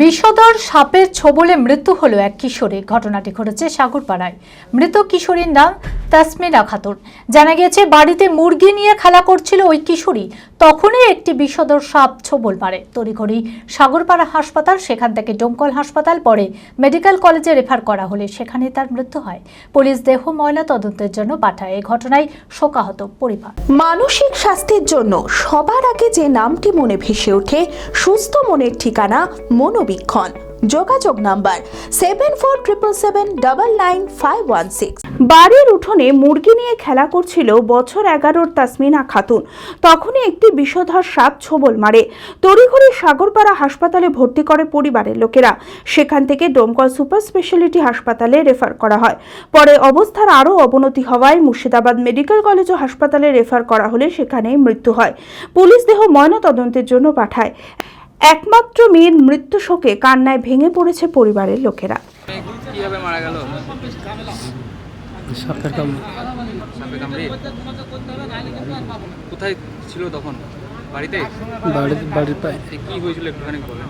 বিষধর সাপের ছবলে মৃত্যু হলো এক কিশোরে। ঘটনাটি ঘটেছে সাগরপাড়ায়। মৃত কিশোরীর নাম তাসমিনা খাতুন জানা গিয়েছে, বাড়িতে মুরগি নিয়ে খেলা করছিল ওই কিশোরী। তখনই একটি বিষদর সাপ ছোবল মারে। তড়িঘড়ি সাগরপাড়া হাসপাতাল, সেখান থেকে ডোমকল হাসপাতাল, পরে মেডিকেল কলেজে রেফার করা হলে সেখানে তার মৃত্যু হয়। পুলিশ দেহ, ময়না তদন্তের জন্য পাঠায়। এই ঘটনায় শোকাহত পরিবার। মানসিক স্বাস্থ্যের জন্য সবার আগে যে নামটি মনে ভেসে ওঠে, সুস্থ মনের ঠিকানা মনোবীক্ষণ। যোগাযোগ number seven four triple seven double nine five one six বাড়ির উঠোনে মুরগি নিয়ে খেলা করছিল বছর এগারোর তাসমিনা খাতুন। তখনই একটি বিষধর সাপ ছোবল মারে। তড়িঘড়ি সাগরপাড়া হাসপাতালে ভর্তি করে পরিবারের লোকেরা। সেখান থেকে ডোমকল সুপার স্পেশালিটি হাসপাতালে রেফার করা হয়। পরে অবস্থার আরও অবনতি হওয়ায় মুর্শিদাবাদ মেডিকেল কলেজ ও হাসপাতালে রেফার করা হলে সেখানেই মৃত্যু হয়। পুলিশ দেহ ময়নাতদন্তের জন্য পাঠায়। একমাত্র মেয়ের মৃত্যু শোকে কান্নায় ভেঙে পড়েছে পরিবারের লোকেরা। কীভাবে মারা গেল? সাপের কামড়। সাপে কামড়ে? কোথায় ছিল তখন? বাড়িতে? বাড়ির বাড়ির পায়ে। সে কি হয়েছিল একটুখানি বলেন।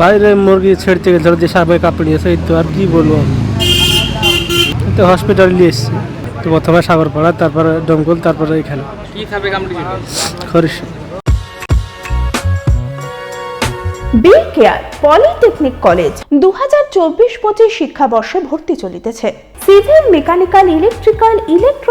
বাইরে মুরগি ছেড়তে গেছিল যে সাপে কাপড় নিয়েছে এই তো আর কি বলব। তো হসপিটালে নিয়ে এসেছি। তো প্রথমে সাগরপাড়া তারপরে ডমকল তারপরে এখানে। কি সাপে কামড়েছিল খরিশ। বি কেয়ার পলিটেকনিক কলেজ দু হাজার চব্বিশ পঁচিশ শিক্ষাবর্ষে ভর্তি চলিতেছে। Civil mechanical electrical